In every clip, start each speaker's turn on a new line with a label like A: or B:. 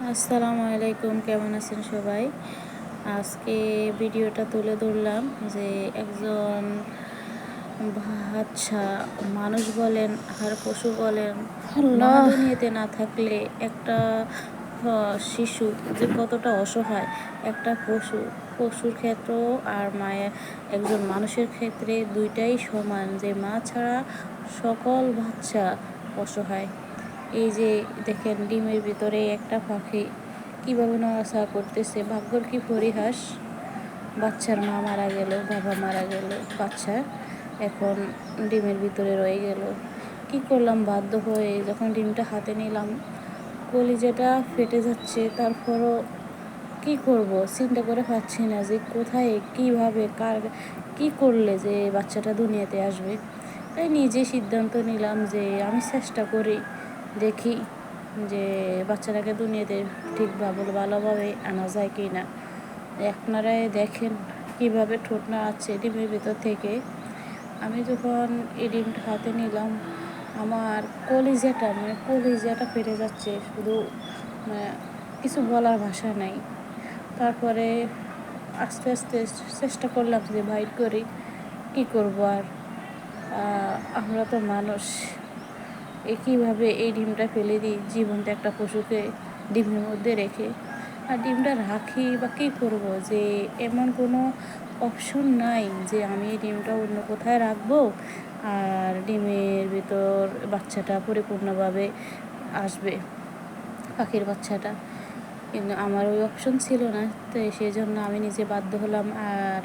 A: আসসালামু আলাইকুম কেমন আছেন সবাই আজকে ভিডিওটা তুলে ধরলাম যে একজন বাচ্চা মানুষ বলেন আর পশু বলেন। দুনিয়াতে না থাকলে একটা শিশু যে কতটা অসহায় একটা পশু পশুর ক্ষেত্রেও আর মায়ের একজন মানুষের ক্ষেত্রে দুইটাই সমান যে মা ছাড়া সকল বাচ্চা অসহায় এই যে দেখেন, ডিমের ভিতরে একটা পাখি কীভাবে নড়াচড়া করতেছে, ভাগ্যর কি পরিহাস? বাচ্চার মা মারা গেল, বাবা মারা গেল, বাচ্চা এখন ডিমের ভিতরে রয়ে গেল। কি করলাম, বাধ্য হয়ে যখন ডিমটা হাতে নিলাম, কলিজাটা ফেটে যাচ্ছে, তারপরও কি করব? চিন্তা করে পাচ্ছি না যে কোথায়, কীভাবে, কার, কি করলে যে বাচ্চাটা দুনিয়াতে আসবে। তাই নিজে সিদ্ধান্ত নিলাম যে আমি চেষ্টা করি দেখি যে বাচ্চাটাকে দুনিয়াতে ঠিকভাবে ভালোভাবে আনা যায় কি না। আপনারাই দেখেন কীভাবে ঠোঁট আছে ডিমের ভিতর থেকে। আমি যখন এই ডিমটা হাতে নিলাম, আমার কলিজাটা মানে কলিজাটা ফেটে যাচ্ছে, শুধু মানে কিছু বলার ভাষা নাই। তারপরে আস্তে আস্তে চেষ্টা করলাম যে বাইর করি, কী করব আর? আমরা তো মানুষ। এ কীভাবে এই ডিমটা ফেলে দিই, জীবন্ত একটা পশুকে ডিমের মধ্যে রেখে। আর ডিমটা রাখি বা কী করব যে এমন কোনো অপশন নাই যে আমি এই ডিমটা অন্য কোথায় রাখব আর ডিমের ভিতর বাচ্চাটা পরিপূর্ণভাবে আসবে, পাখির বাচ্চাটা। কিন্তু আমার ওই অপশন ছিল না, তো সেই জন্য আমি নিজে বাধ্য হলাম আর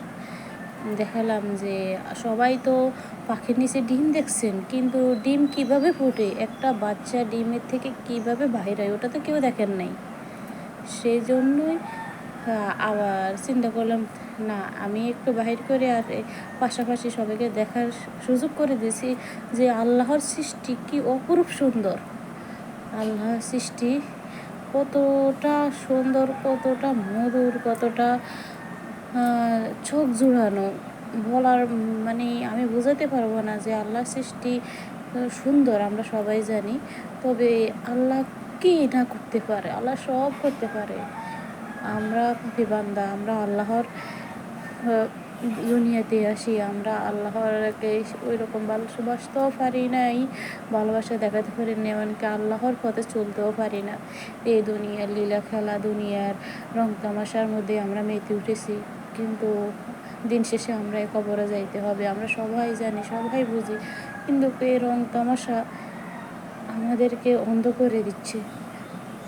A: দেখালাম যে সবাই তো পাখির নিচে ডিম দেখছেন, কিন্তু ডিম কীভাবে ফোটে? একটা বাচ্চা ডিমের থেকে কীভাবে বাইর হয়? ওটা তো কেউ দেখেন নাই। সেই জন্যই আবার চিন্তা করলাম, না, আমি একটু বাহির করে আর পাশাপাশি সবাইকে দেখার সুযোগ করে দিয়েছি যে আল্লাহর সৃষ্টি কি অপরূপ সুন্দর। আল্লাহর সৃষ্টি কতটা সুন্দর, কতটা মধুর, কতটা চোখ জুড়ানো, বলার মানে আমি বোঝাতে পারব না যে আল্লাহর সৃষ্টি সুন্দর, আমরা সবাই জানি। তবে আল্লাহ কি না করতে পারে? আল্লাহ সব করতে পারে। আমরা পাখি বান্দা, আমরা আল্লাহর দুনিয়াতে আসি, আমরা আল্লাহরকে ওই রকম ভালোবাসতেও পারি নাই, ভালোবাসা দেখাতে পারি না এমনকি আল্লাহর পথে চলতেও পারি না। এই দুনিয়ার লীলা খেলা, দুনিয়ার রং তামাশার মধ্যে আমরা মেতে উঠেছি। কিন্তু দিন শেষে আমরা কবরে যাইতে হবে। আমরা সবাই জানি, সবাই বুঝি, কিন্তু এই রং তামাশা আমাদেরকে অন্ধ করে দিচ্ছে।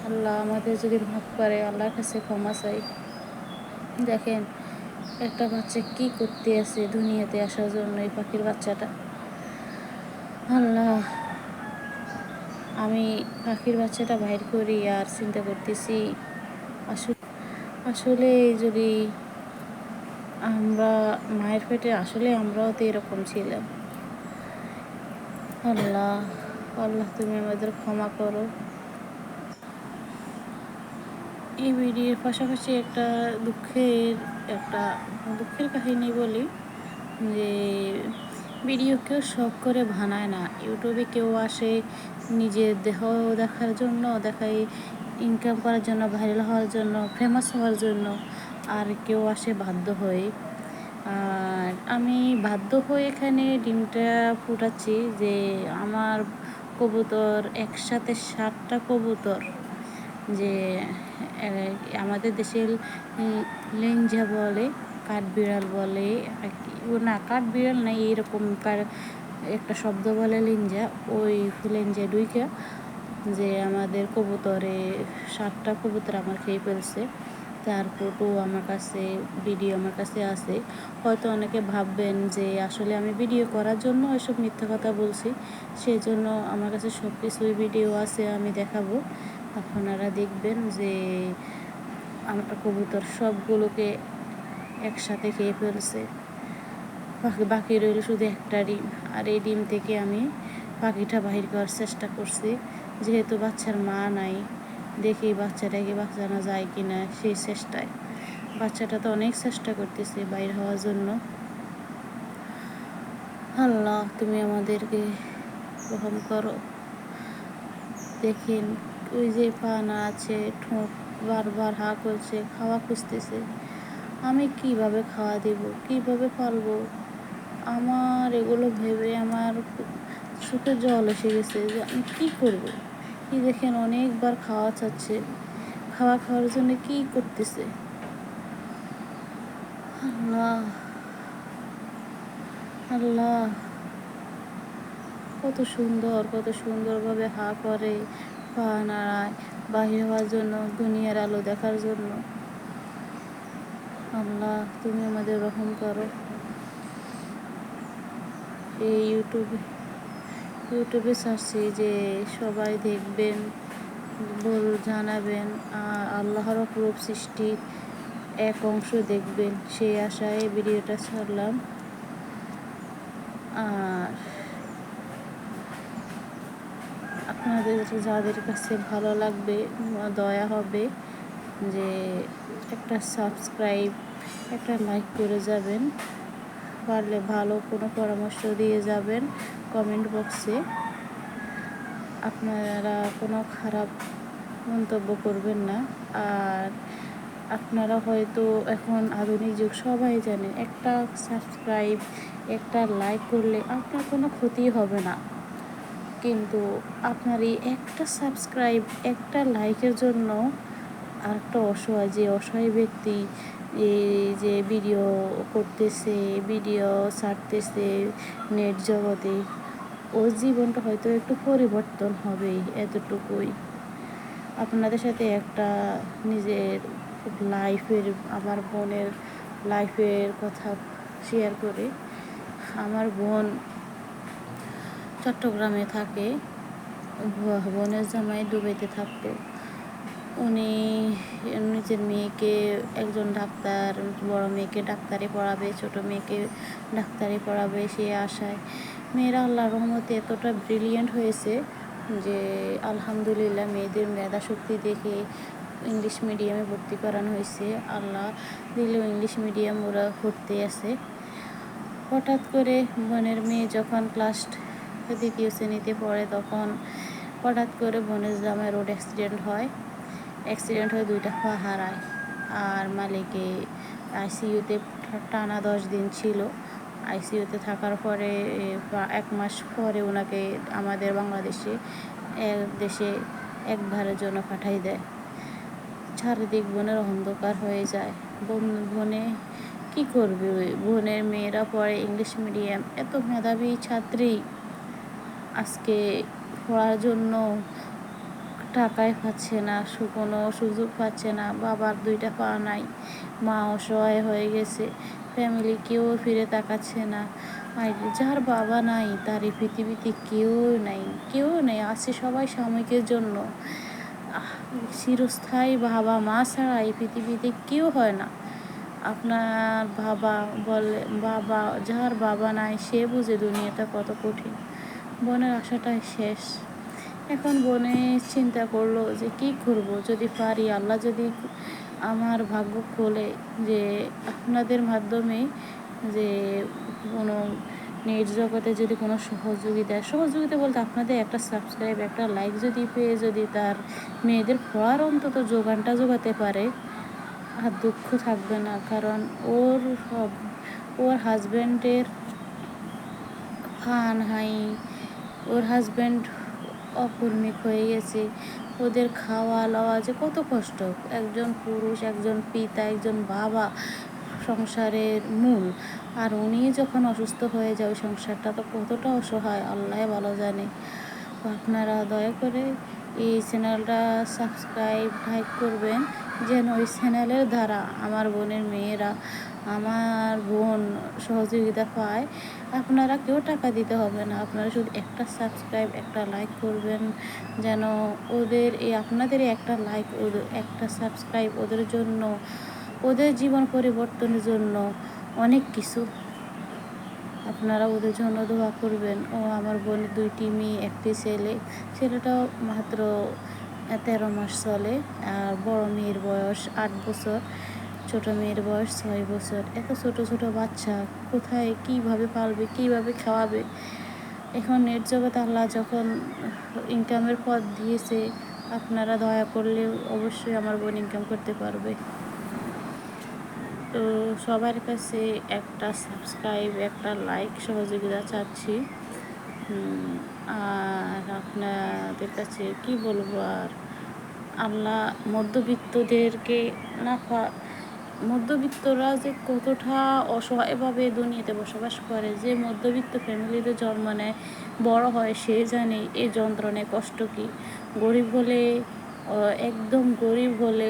A: আল্লাহ আমাদের যদি মাফ করে, আল্লাহর কাছে ক্ষমা চাই। দেখেন, একটা বাচ্চা কি করতে আছে দুনিয়াতে আসার জন্য এই পাখির বাচ্চাটা? আল্লাহ, আমি পাখির বাচ্চাটা বাইর করি আর চিন্তা করতেছি, আসলে আসলে যদি আমরা মায়ের পেটে আসলে আমরাও তো এরকম ছিলাম। আল্লাহ আল্লাহ তুমি আমাদের ক্ষমা করো। এই ভিডিওর পাশাপাশি একটা দুঃখের একটা দুঃখের কাহিনী বলি যে ভিডিও কেউ শখ করে বানায় না। ইউটিউবে কেউ আসে নিজের দেহ দেখার জন্য, দেখায় ইনকাম করার জন্য ভাইরাল হওয়ার জন্য ফেমাস হওয়ার জন্য। আর কেউ আসে বাধ্য হয়ে। আর আমি বাধ্য হয়ে এখানে ডিমটা ফুটাচ্ছি যে আমার কবুতর একসাথে সাতটা কবুতর যে আমাদের দেশের লেঞ্জা বলে, কাঠবিড়াল বলে, আর কি, ও না, কাঠবিড়াল না এইরকম কার- একটা শব্দ বলে লিঞ্জা, ওই লেঞ্জা ডুইকা যে আমাদের কবুতরে সাতটা কবুতর আমার খেয়ে ফেলছে। তার ফটো আমার কাছে ভিডিও আমার কাছে আছে। হয়তো অনেকে ভাববেন যে আসলে আমি ভিডিও করার জন্য এসব মিথ্যা কথা বলছি সেই জন্য আমার কাছে সব কিছুই ভিডিও আছে, আমি দেখাবো। আপনারা দেখবেন যে আমার কবুতর সবগুলোকে একসাথে খেয়ে ফেলছে। বাকি রইল শুধু একটা ডিম, আর এই ডিম থেকে আমি পাখিটা বাহির করার চেষ্টা করছি। যেহেতু বাচ্চার মা নাই দেখি বাচ্চাটাকে বাঁচানো যায় কি না সেই চেষ্টায়। বাচ্চাটা তো অনেক চেষ্টা করতেছে বাইর হওয়ার জন্য। আল্লাহ, তুমি আমাদেরকে রহম করো। দেখেন, ওই যে পানা আছে, ঠোঁট বারবার হা করছে, খাওয়া খুঁজতেছে। আমি কীভাবে খাওয়া দেব, কীভাবে পালবো? আমার এগুলো ভেবে আমার চোখে জল এসে গেছে যে আমি কী করব? কি দেখেন অনেকবার খাওয়া চাচ্ছে। খাওয়া খাওয়ার জন্য কি করতেছে? আল্লাহ। আল্লাহ। কত সুন্দর, কত সুন্দরভাবে হা করে পা নাড়ায়, বাহির হওয়ার জন্য, দুনিয়ার আলো দেখার জন্য। আল্লাহ, তুমি আমাদের রহম করো। এই ইউটিউবে ইউটিউবে সার্চে যে সবাই দেখবেন বল জানাবেন আল্লাহর অপরূপ সৃষ্টির এক অংশ দেখবেন, সেই আশায় ভিডিওটা ছাড়লাম। আর আপনাদের যাদের কাছে ভালো লাগবে, দয়া হবে যে একটা সাবস্ক্রাইব একটা লাইক করে যাবেন। পারলে ভালো কোনো পরামর্শ দিয়ে যাবেন কমেন্ট বক্সে। আপনারা কোনো খারাপ মন্তব্য করবেন না। আর আপনারা হয়তো এখন আধুনিক যুগ, সবাই জানেন একটা সাবস্ক্রাইব, একটা লাইক করলে আপনার কোনো ক্ষতি হবে না। কিন্তু আপনার এই একটা সাবস্ক্রাইব, একটা লাইকের জন্য আর একটা অসহায়, যে অসহায় ব্যক্তি এই যে ভিডিও করতেছে ভিডিও ছাড়তেছে নেট জগতে, ওর জীবনটা হয়তো একটু পরিবর্তন হবে এতটুকুই। আপনাদের সাথে একটা নিজের লাইফের আমার বোনের লাইফের কথা শেয়ার করে। আমার বোন চট্টগ্রামে থাকে বোনের জামাই দুবাইতে থাকতো। উনি নিজের মেয়েকে, একজন ডাক্তার, বড় মেয়েকে ডাক্তারি পড়াবে, ছোট মেয়েকে ডাক্তারি পড়াবে, সে আশায়। মেয়েরা আল্লাহ রহমতে এতটা ব্রিলিয়েন্ট হয়েছে যে, আলহামদুলিল্লাহ মেয়েদের মেধা শক্তি দেখে ইংলিশ মিডিয়ামে ভর্তি করানো হয়েছে। আল্লাহ দিলেও ইংলিশ মিডিয়াম ওরা ভর্তি আছে। হঠাৎ করে বোনের মেয়ে যখন ক্লাস দ্বিতীয় শ্রেণীতে পড়ে, তখন হঠাৎ করে বোনের জামায় রোড অ্যাক্সিডেন্ট হয়। অ্যাক্সিডেন্ট হয়ে দুইটা পা হারায়। আর মালিকে আইসিইউতে টানা দশ দিন ছিল। আইসিইউতে থাকার পরে এক মাস পরে ওনাকে আমাদের বাংলাদেশে, এক দেশে একবারের জন্য পাঠাই দেয়। চারিদিক বনের অন্ধকার হয়ে যায়। বোন, বনে কী করবে? বোনের মেয়েরা পড়ে ইংলিশ মিডিয়াম এত মেধাবী ছাত্রী। আজকে পড়ার জন্য টাকাই পাচ্ছে না, কোনো সুযোগ পাচ্ছে না, বাবার দুইটা পা নাই মা অসহায় হয়ে গেছে ফ্যামিলি কেউ ফিরে তাকাচ্ছে না। আর যার বাবা নাই, তার এই পৃথিবীতে কেউ নাই, কেউ নেই, আছে সবাই সাময়িকের জন্য। চিরস্থায়ী বাবা মা ছাড়া এই পৃথিবীতে কেউ হয় না। আপনার বাবা বলে, বাবা, যার বাবা নাই, সে বুঝে দুনিয়াটা কত কঠিন। বোনের আশাটাই শেষ। এখন বনে চিন্তা করল যে কি করব? যদি পারি, আল্লাহ যদি আমার ভাগ্য খোলে যে আপনাদের মাধ্যমে যে কোনো নেট জগতে যদি কোনো সহযোগিতা সহযোগিতা বলতে আপনাদের একটা সাবস্ক্রাইব একটা লাইক যদি পেয়ে যদি তার মেয়েদের পড়ার অন্তত যোগানটা যোগাতে পারে, আর দুঃখ থাকবে না। কারণ ওর সব, ওর হাজব্যান্ডের ফান হাই, ওর হাজব্যান্ড অকর্মিক হয়ে গেছে। ওদের খাওয়া লওয়া যে কত কষ্ট। একজন পুরুষ, একজন পিতা, একজন বাবা সংসারের মূল। আর উনি যখন অসুস্থ হয়ে যায়, ওই সংসারটা তো কতটা অসহায়, আল্লাহ ভালো জানে। আপনারা দয়া করে এই চ্যানেলটা সাবস্ক্রাইব, লাইক করবেন, যেন ওই চ্যানেলের দ্বারা আমার বোনের মেয়েরা, আমার বোন সহযোগিতা পায়, আপনারা কেউ টাকা দিতে হবে না। আপনারা শুধু একটা সাবস্ক্রাইব একটা লাইক করবেন, যেন ওদের এই আপনাদের একটা লাইক ওদের একটা সাবস্ক্রাইব ওদের জন্য, ওদের জীবন পরিবর্তনের জন্য অনেক কিছু। আপনারা ওদের জন্য দোয়া করবেন। ও আমার বোনের দুইটি মেয়ে, একটি ছেলে। ছেলেটাও মাত্র তেরো মাস চলে, আর বড় মেয়ের বয়স আট বছর। ছোট মেয়ের বয়স ছয় বছর। এত ছোট ছোট বাচ্চা, কোথায় কীভাবে পালবে, কীভাবে খাওয়াবে? এখন নেট জগৎ আল্লাহ যখন ইনকামের পথ দিয়েছে, আপনারা দয়া করলে অবশ্যই আমার বোন ইনকাম করতে পারবে। তো সবার কাছে একটা সাবস্ক্রাইব একটা লাইক সহযোগিতা চাচ্ছি। আর আপনাদের কাছে কি বলব আর? আল্লাহ মধ্যবিত্তদেরকে না পা- মধ্যবিত্তরা যে কতটা অসহায়ভাবে দুনিয়াতে বসবাস করে, যে মধ্যবিত্ত ফ্যামিলিতে জন্ম নেয়, বড় হয় সে জানে এই যন্ত্রণায় কষ্ট কি। গরিব হলে একদম গরিব হলে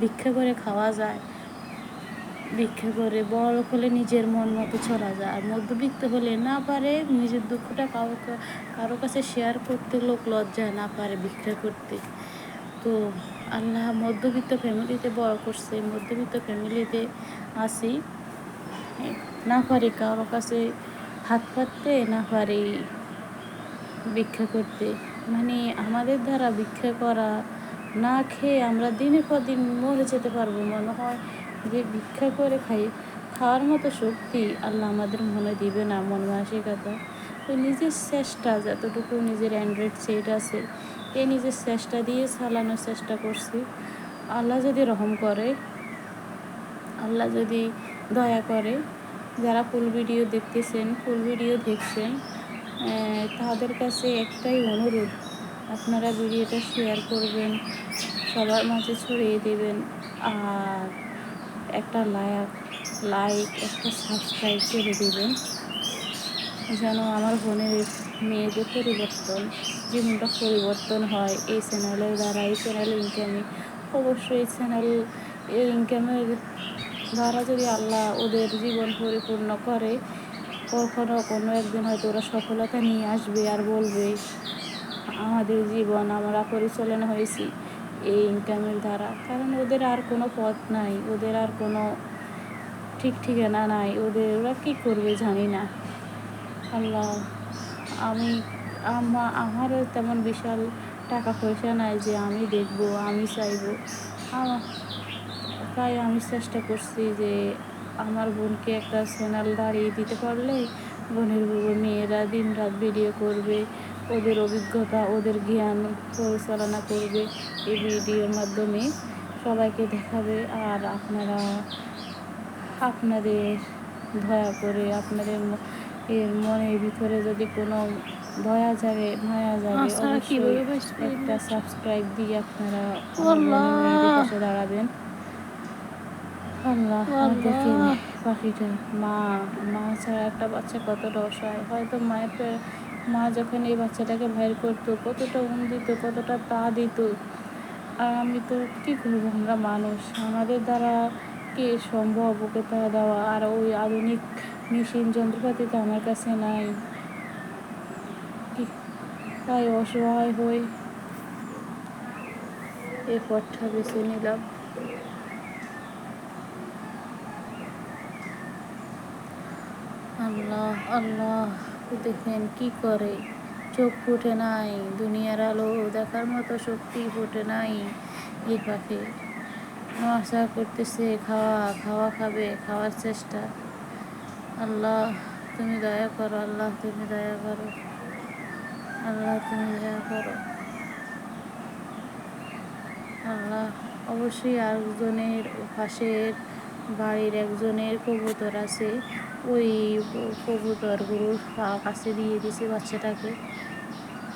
A: ভিক্ষা করে খাওয়া যায়। ভিক্ষা করে বড় হলে নিজের মন মতো চলা যায়। আর মধ্যবিত্ত হলে না পারে নিজের দুঃখটা কারও কারও কাছে শেয়ার করতে লোক লজ্জায় না পারে ভিক্ষা করতে। তো আল্লাহ মধ্যবিত্ত ফ্যামিলিতে বড় করছে, মধ্যবিত্ত ফ্যামিলিতে আসি না পারি কারও কাছে হাত পাততে, না পারি ভিক্ষা করতে। মানে আমাদের দ্বারা ভিক্ষা করা না খেয়ে আমরা দিনের পর দিন মরে যেতে পারব। মনে হয় যে ভিক্ষা করে খাই, খাওয়ার মতো শক্তি আল্লাহ আমাদের মনে দিবে না, মন মানসিকতা। তো নিজের চেষ্টা, যতটুকু নিজের অ্যান্ড্রয়েড সেট আছে এই নিজের চেষ্টা দিয়ে চালানোর চেষ্টা করছি। আল্লাহ যদি রহম করে, আল্লাহ যদি দয়া করে, যারা ফুল ভিডিও দেখতেছেন, ফুল ভিডিও দেখছেন তাদের কাছে একটাই অনুরোধ, আপনারা ভিডিওটা শেয়ার করবেন, সবার মাঝে ছড়িয়ে দেবেন, আর একটা লাইক লাইক একটা সাবস্ক্রাইব করে দেবেন। যেন আমার বোনের মেয়েদের পরিবর্তন, জীবনটা পরিবর্তন হয়। এই চ্যানেলের দ্বারা, এই চ্যানেল ইনকামে অবশ্যই এই চ্যানেল এই ইনকামের দ্বারা যদি আল্লাহ ওদের জীবন পরিপূর্ণ করে, কখনো কোনো একদিন হয়তো ওরা সফলতা নিয়ে আসবে আর বলবে, আমাদের জীবন, আমরা পরিচালনা হয়েছি এই ইনকামের দ্বারা। কারণ ওদের আর কোনো পথ নাই, ওদের আর কোনো ঠিক ঠিকানা নাই। ওদের ওরা কী করবে জানি না। আল্লাহ, আমি আমা, আমারও তেমন বিশাল টাকা পয়সা নাই যে আমি দেখব, আমি চাইব। তাই আমি চেষ্টা করছি যে আমার বোনকে একটা চ্যানেল দাঁড়িয়ে দিতে পারলে বোনের বউ, মেয়েরা দিন রাত ভিডিও করবে, ওদের অভিজ্ঞতা, ওদের জ্ঞান পরিচালনা করবে এই ভিডিওর মাধ্যমে সবাইকে দেখাবে আর আপনারা আপনাদের দয়া করে আপনাদের এর মনের ভিতরে যদি কোনো দয়া যাবে মায়া যাবে
B: আচ্ছা?
A: একটা সাবস্ক্রাইব দিয়ে আপনারা পাশে দাঁড়াবেন। আল্লাহ পাখিটা মা মা ছাড়া একটা বাচ্চা কতটা অসহায়। হয়তো মায়ের মা যখন এই বাচ্চাটাকে বাইর করতো কতটা উম দিত কতটা তা দিত। আর আমি তো কী করব? আমরা মানুষ। আমাদের দ্বারা কি সম্ভব ওকে তা দেওয়া? আর ওই আধুনিক মেশিন যন্ত্রপাতি তো আমার কাছে নাই। তাই অসহায় হই এই পথটা বেছে নিলাম। আল্লাহ আল্লাহ, দেখেন কি করে? চোখ ফুটে নাই, দুনিয়ার আলো দেখার মতো শক্তি ফুটে নাই। এই পাখি আশা করতেছে, খাওয়া খাওয়া খাবে, খাওয়ার চেষ্টা। আল্লাহ তুমি দয়া করো, আল্লাহ তুমি দয়া করো, আল্লাহ তুমি দয়া করো। আল্লাহ অবশ্যই আরেকজনের পাশের বাড়ির একজনের কবুতর আছে, ওই কবুতরগুলো কাছে দিয়ে দিছে বাচ্চাটাকে।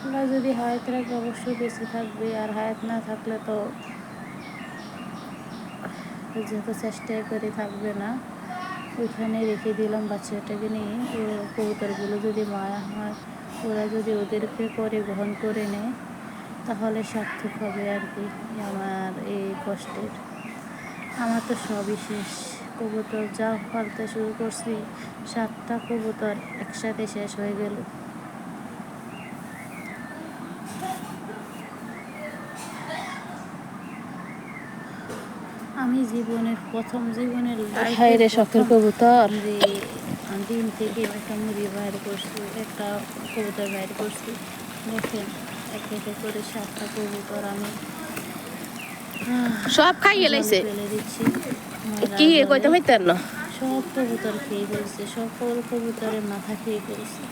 A: আল্লাহ যদি হায়াত রাখে অবশ্যই বেঁচে থাকবে, আর হায়াত না থাকলে তো যত চেষ্টাই করে থাকবে না, ওইখানে রেখে দিলাম বাচ্চাটাকে নিয়ে। কবুতরগুলো যদি মায়া হয়, ওরা যদি ওদেরকে করে গ্রহণ করে নেয়, তাহলে সার্থক হবে আর কি আমার এই কষ্টের। আমার তো সবই শেষ। কবুতর যা পালতে শুরু করছি, সাতটা কবুতর একসাথে শেষ হয়ে গেল। আমি জীবনের প্রথম জীবনের
B: হায় রে শখের কবুতর।
A: ডিম থেকে একটা মুরগি বাইর করছি একটা কবুতর বাইর করছি। দেখেন এক একে করে সাতটা কবুতর আমি
B: সব খাইয়ে লাইছে? কি কইতে হইতেন না?
A: সব কবুতর খেয়ে ফেলছে সকল কবুতরের মাথা খেয়ে ফেলছে।